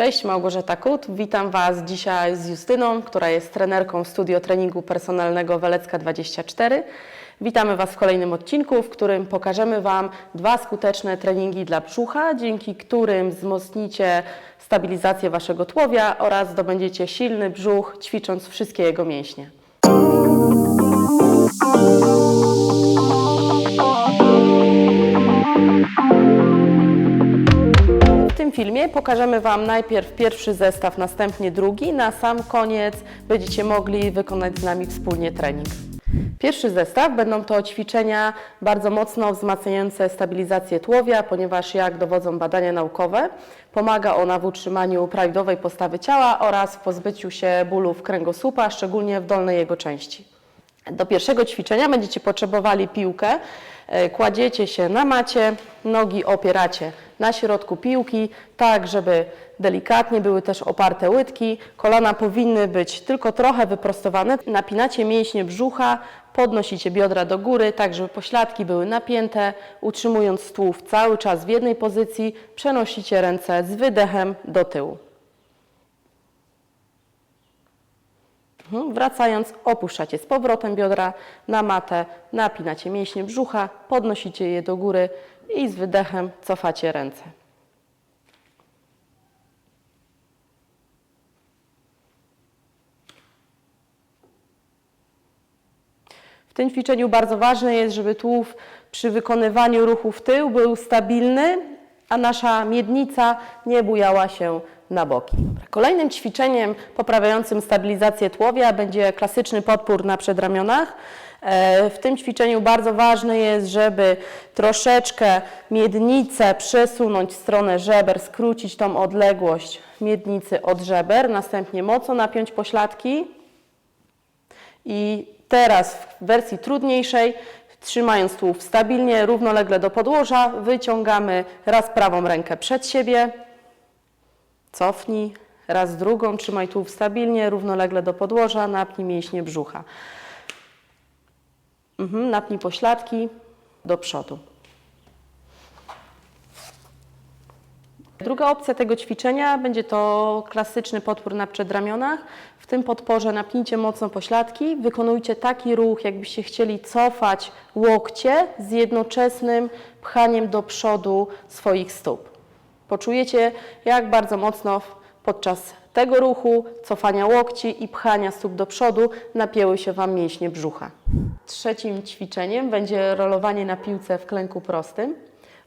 Cześć, Małgorzata Kut. Witam Was dzisiaj z Justyną, która jest trenerką studio treningu personalnego Welecka 24. Witamy Was w kolejnym odcinku, w którym pokażemy Wam dwa skuteczne treningi dla brzucha, dzięki którym wzmocnicie stabilizację Waszego tułowia oraz zdobędziecie silny brzuch, ćwicząc wszystkie jego mięśnie. Tym filmie pokażemy Wam najpierw pierwszy zestaw, następnie drugi. Na sam koniec będziecie mogli wykonać z nami wspólnie trening. Pierwszy zestaw będą to ćwiczenia bardzo mocno wzmacniające stabilizację tułowia, ponieważ jak dowodzą badania naukowe, pomaga ona w utrzymaniu prawidłowej postawy ciała oraz w pozbyciu się bólów kręgosłupa, szczególnie w dolnej jego części. Do pierwszego ćwiczenia będziecie potrzebowali piłkę. E, Kładziecie się na macie, nogi opieracie na środku piłki, tak żeby delikatnie były też oparte łydki. Kolana powinny być tylko trochę wyprostowane. Napinacie mięśnie brzucha, podnosicie biodra do góry, tak żeby pośladki były napięte. Utrzymując tułów cały czas w jednej pozycji, przenosicie ręce z wydechem do tyłu. Wracając, opuszczacie z powrotem biodra na matę, napinacie mięśnie brzucha, podnosicie je do góry i z wydechem cofacie ręce. W tym ćwiczeniu bardzo ważne jest, żeby tułów przy wykonywaniu ruchu w tył był stabilny, a nasza miednica nie bujała się na boki. Kolejnym ćwiczeniem poprawiającym stabilizację tułowia będzie klasyczny podpór na przedramionach. E, W tym ćwiczeniu bardzo ważne jest, żeby troszeczkę miednicę przesunąć w stronę żeber, skrócić tą odległość miednicy od żeber, następnie mocno napiąć pośladki, i teraz w wersji trudniejszej, trzymając tułów stabilnie, równolegle do podłoża, wyciągamy raz prawą rękę przed siebie, cofnij, raz drugą, trzymaj tułów stabilnie, równolegle do podłoża, napnij mięśnie brzucha. Mhm, napnij pośladki do przodu. Druga opcja tego ćwiczenia będzie to klasyczny podpór na przedramionach. W tym podporze napnijcie mocno pośladki, wykonujcie taki ruch, jakbyście chcieli cofać łokcie z jednoczesnym pchaniem do przodu swoich stóp. Poczujecie, jak bardzo mocno podczas tego ruchu, cofania łokci i pchania stóp do przodu napięły się Wam mięśnie brzucha. Trzecim ćwiczeniem będzie rolowanie na piłce w klęku prostym.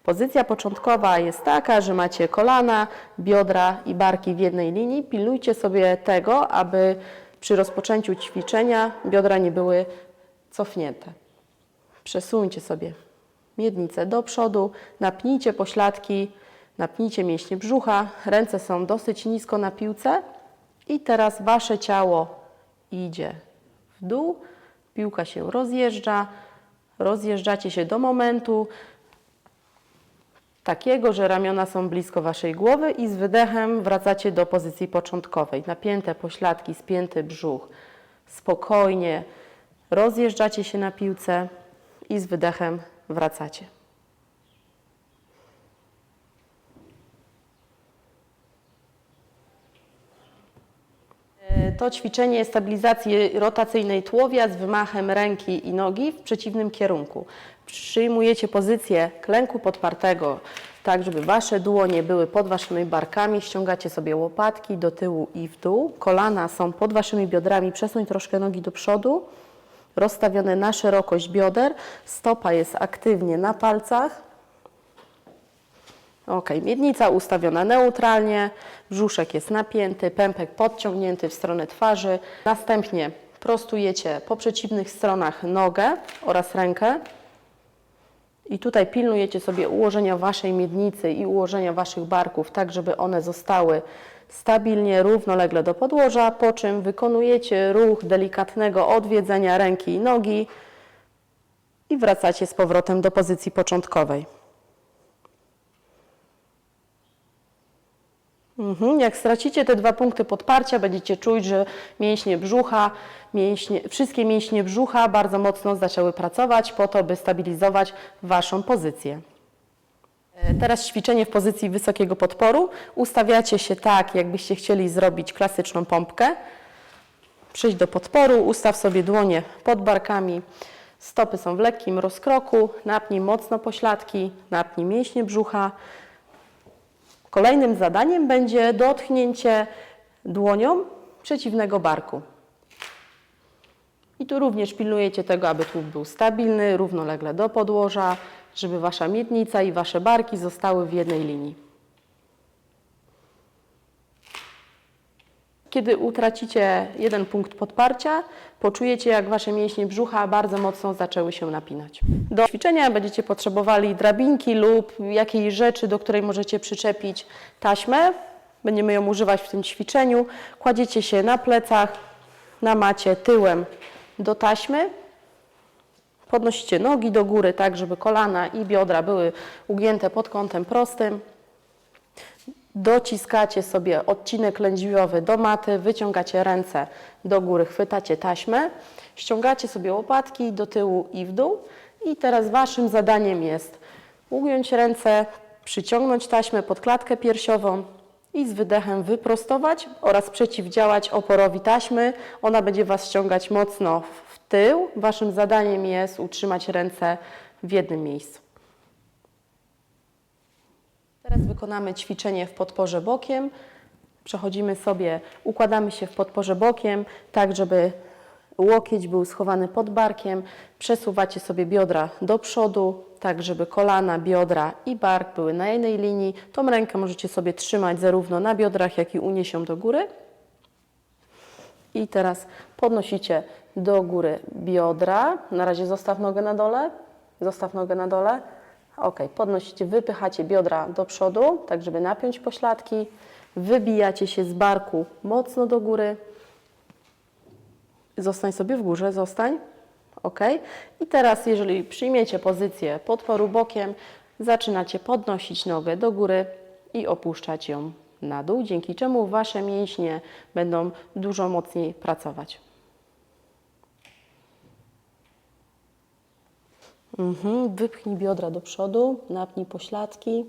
Pozycja początkowa jest taka, że macie kolana, biodra i barki w jednej linii. Pilnujcie sobie tego, aby przy rozpoczęciu ćwiczenia biodra nie były cofnięte. Przesuńcie sobie miednicę do przodu, napnijcie pośladki, napnijcie mięśnie brzucha, ręce są dosyć nisko na piłce i teraz Wasze ciało idzie w dół, piłka się rozjeżdża, rozjeżdżacie się do momentu, takiego, że ramiona są blisko Waszej głowy i z wydechem wracacie do pozycji początkowej. Napięte pośladki, spięty brzuch. Spokojnie rozjeżdżacie się na piłce i z wydechem wracacie. To ćwiczenie stabilizacji rotacyjnej tułowia z wymachem ręki i nogi w przeciwnym kierunku. Przyjmujecie pozycję klęku podpartego, tak żeby Wasze dłonie były pod Waszymi barkami. Ściągacie sobie łopatki do tyłu i w dół. Kolana są pod Waszymi biodrami. Przesuń troszkę nogi do przodu. Rozstawione na szerokość bioder. Stopa jest aktywnie na palcach. Ok, miednica ustawiona neutralnie, brzuszek jest napięty, pępek podciągnięty w stronę twarzy. Następnie prostujecie po przeciwnych stronach nogę oraz rękę. I tutaj pilnujecie sobie ułożenia Waszej miednicy i ułożenia Waszych barków, tak żeby one zostały stabilnie, równolegle do podłoża, po czym wykonujecie ruch delikatnego odwiedzenia ręki i nogi i wracacie z powrotem do pozycji początkowej. Mhm. Jak stracicie te dwa punkty podparcia, będziecie czuć, że mięśnie brzucha, mięśnie, wszystkie mięśnie brzucha bardzo mocno zaczęły pracować po to, by stabilizować Waszą pozycję. Teraz ćwiczenie w pozycji wysokiego podporu. Ustawiacie się tak, jakbyście chcieli zrobić klasyczną pompkę. Przyjdź do podporu, ustaw sobie dłonie pod barkami. Stopy są w lekkim rozkroku. Napnij mocno pośladki, napnij mięśnie brzucha. Kolejnym zadaniem będzie dotknięcie dłonią przeciwnego barku. I tu również pilnujecie tego, aby tłuk był stabilny, równolegle do podłoża, żeby Wasza miednica i Wasze barki zostały w jednej linii. Kiedy utracicie jeden punkt podparcia, poczujecie, jak Wasze mięśnie brzucha bardzo mocno zaczęły się napinać. Do ćwiczenia będziecie potrzebowali drabinki lub jakiejś rzeczy, do której możecie przyczepić taśmę. Będziemy ją używać w tym ćwiczeniu. Kładziecie się na plecach, na macie tyłem do taśmy. Podnosicie nogi do góry, tak żeby kolana i biodra były ugięte pod kątem prostym. Dociskacie sobie odcinek lędźwiowy do maty, wyciągacie ręce do góry, chwytacie taśmę, ściągacie sobie łopatki do tyłu i w dół. I teraz Waszym zadaniem jest ugiąć ręce, przyciągnąć taśmę pod klatkę piersiową i z wydechem wyprostować oraz przeciwdziałać oporowi taśmy. Ona będzie Was ściągać mocno w tył. Waszym zadaniem jest utrzymać ręce w jednym miejscu. Teraz wykonamy ćwiczenie w podporze bokiem. Przechodzimy sobie, układamy się w podporze bokiem, tak żeby łokieć był schowany pod barkiem. Przesuwacie sobie biodra do przodu, tak żeby kolana, biodra i bark były na jednej linii. Tą rękę możecie sobie trzymać zarówno na biodrach, jak i uniesią do góry. I teraz podnosicie do góry biodra. Na razie zostaw nogę na dole. Zostaw nogę na dole. Ok, podnosicie, wypychacie biodra do przodu, tak żeby napiąć pośladki. Wybijacie się z barku mocno do góry. Zostań sobie w górze, zostań. Ok. I teraz, jeżeli przyjmiecie pozycję podporu bokiem, zaczynacie podnosić nogę do góry i opuszczać ją na dół, dzięki czemu Wasze mięśnie będą dużo mocniej pracować. Mhm. Wypchnij biodra do przodu, napnij pośladki.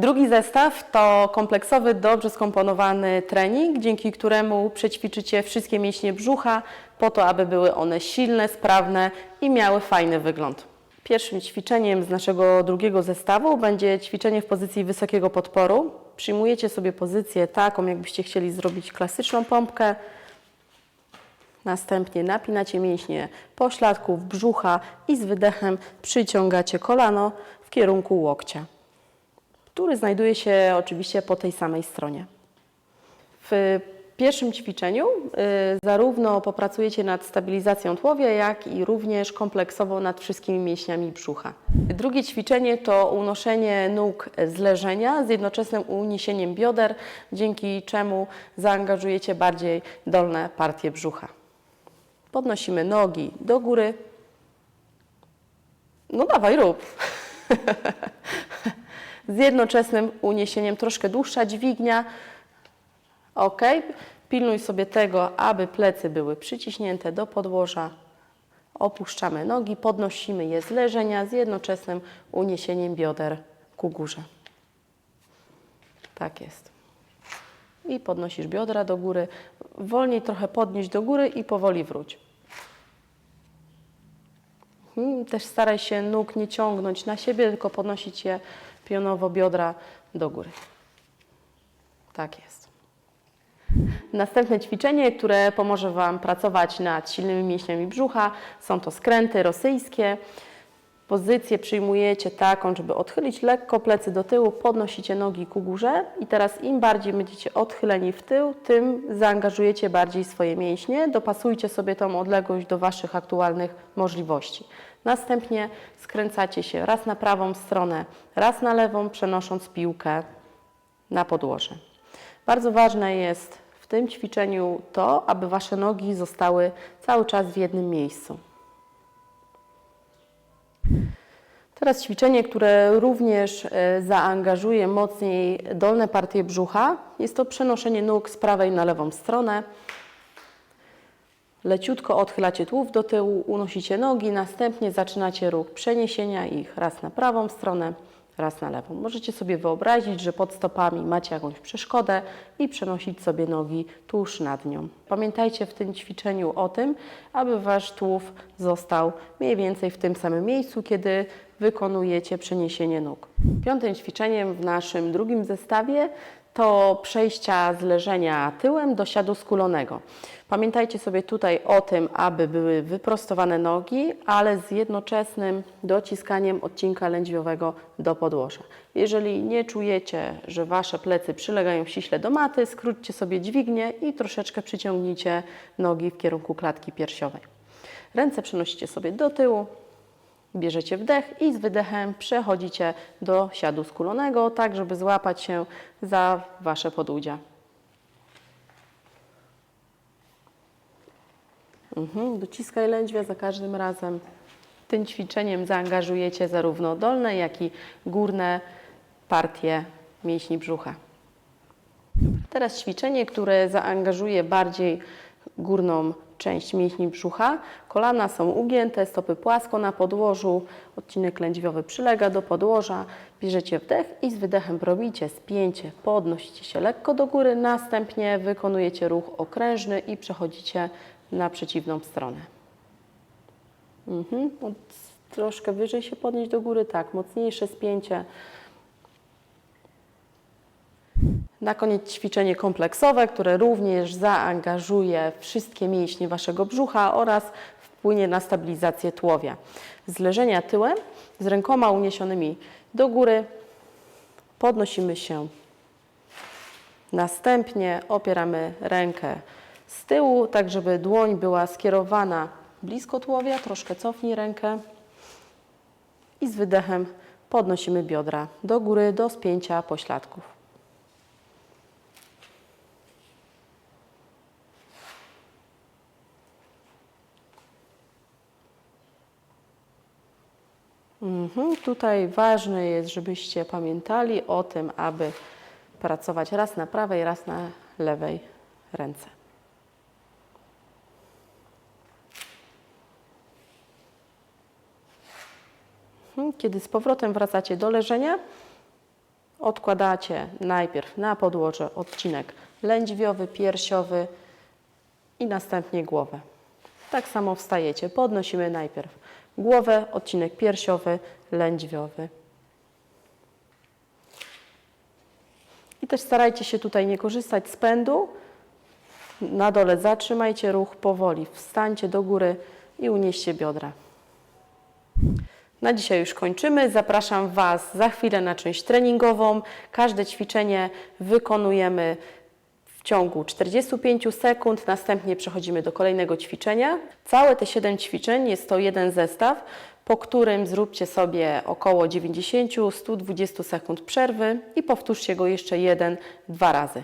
Drugi zestaw to kompleksowy, dobrze skomponowany trening, dzięki któremu przećwiczycie wszystkie mięśnie brzucha po to, aby były one silne, sprawne i miały fajny wygląd. Pierwszym ćwiczeniem z naszego drugiego zestawu będzie ćwiczenie w pozycji wysokiego podporu. Przyjmujecie sobie pozycję taką, jakbyście chcieli zrobić klasyczną pompkę. Następnie napinacie mięśnie pośladków, brzucha i z wydechem przyciągacie kolano w kierunku łokcia, który znajduje się oczywiście po tej samej stronie. W pierwszym ćwiczeniu y, zarówno popracujecie nad stabilizacją tułowia, jak i również kompleksowo nad wszystkimi mięśniami brzucha. Drugie ćwiczenie to unoszenie nóg z leżenia z jednoczesnym uniesieniem bioder, dzięki czemu zaangażujecie bardziej dolne partie brzucha. Podnosimy nogi do góry. No dawaj, rób. Z jednoczesnym uniesieniem, troszkę dłuższa dźwignia. Ok. Pilnuj sobie tego, aby plecy były przyciśnięte do podłoża. Opuszczamy nogi, podnosimy je z leżenia z jednoczesnym uniesieniem bioder ku górze. Tak jest i podnosisz biodra do góry. Wolniej trochę podnieść do góry i powoli wróć. Mhm, Też staraj się nóg nie ciągnąć na siebie, tylko podnosić je pionowo biodra do góry. Tak jest. Następne ćwiczenie, które pomoże Wam pracować nad silnymi mięśniami brzucha, są to skręty rosyjskie. Pozycję przyjmujecie taką, żeby odchylić lekko plecy do tyłu, podnosicie nogi ku górze i teraz im bardziej będziecie odchyleni w tył, tym zaangażujecie bardziej swoje mięśnie. Dopasujcie sobie tą odległość do Waszych aktualnych możliwości. Następnie skręcacie się raz na prawą stronę, raz na lewą, przenosząc piłkę na podłoże. Bardzo ważne jest w tym ćwiczeniu to, aby Wasze nogi zostały cały czas w jednym miejscu. Teraz ćwiczenie, które również e, zaangażuje mocniej dolne partie brzucha. Jest to przenoszenie nóg z prawej na lewą stronę. Leciutko odchylacie tułów do tyłu, unosicie nogi, następnie zaczynacie ruch przeniesienia ich raz na prawą stronę, raz na lewą. Możecie sobie wyobrazić, że pod stopami macie jakąś przeszkodę i przenosić sobie nogi tuż nad nią. Pamiętajcie w tym ćwiczeniu o tym, aby Wasz tułów został mniej więcej w tym samym miejscu, kiedy wykonujecie przeniesienie nóg. Piątym ćwiczeniem w naszym drugim zestawie to przejścia z leżenia tyłem do siadu skulonego. Pamiętajcie sobie tutaj o tym, aby były wyprostowane nogi, ale z jednoczesnym dociskaniem odcinka lędźwiowego do podłoża. Jeżeli nie czujecie, że Wasze plecy przylegają ściśle do maty, skróćcie sobie dźwignię i troszeczkę przyciągnijcie nogi w kierunku klatki piersiowej. Ręce przenosicie sobie do tyłu, Bierzecie wdech i z wydechem przechodzicie do siadu skulonego, tak żeby złapać się za Wasze podłudzia. Mhm, dociskaj lędźwia za każdym razem. Tym ćwiczeniem zaangażujecie zarówno dolne, jak i górne partie mięśni brzucha. Teraz ćwiczenie, które zaangażuje bardziej górną część mięśni brzucha. Kolana są ugięte, stopy płasko na podłożu, odcinek lędźwiowy przylega do podłoża. Bierzecie wdech i z wydechem robicie spięcie, podnosicie się lekko do góry, następnie wykonujecie ruch okrężny i przechodzicie na przeciwną stronę. Mhm. Troszkę wyżej się podnieść do góry, tak, mocniejsze spięcie. Na koniec ćwiczenie kompleksowe, które również zaangażuje wszystkie mięśnie Waszego brzucha oraz wpłynie na stabilizację tułowia. Z leżenia tyłem, z rękoma uniesionymi do góry, podnosimy się. Następnie opieramy rękę z tyłu, tak żeby dłoń była skierowana blisko tułowia, troszkę cofnij rękę i z wydechem podnosimy biodra do góry, do spięcia pośladków. Mhm. Tutaj ważne jest, żebyście pamiętali o tym, aby pracować raz na prawej, raz na lewej ręce. Mhm. Kiedy z powrotem wracacie do leżenia, odkładacie najpierw na podłoże odcinek lędźwiowy, piersiowy i następnie głowę. Tak samo wstajecie. Podnosimy najpierw głowę, odcinek piersiowy, lędźwiowy. I też starajcie się tutaj nie korzystać z pędu. Na dole zatrzymajcie ruch powoli, wstańcie do góry i unieście biodra. Na dzisiaj już kończymy. Zapraszam Was za chwilę na część treningową. Każde ćwiczenie wykonujemy w ciągu 45 sekund, następnie przechodzimy do kolejnego ćwiczenia. Całe te 7 ćwiczeń jest to jeden zestaw, po którym zróbcie sobie około 90-120 sekund przerwy i powtórzcie go jeszcze jeden, dwa razy.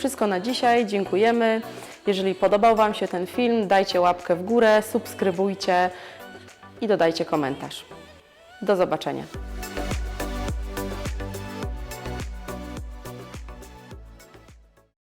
Wszystko na dzisiaj. Dziękujemy. Jeżeli podobał Wam się ten film, dajcie łapkę w górę, subskrybujcie i dodajcie komentarz. Do zobaczenia.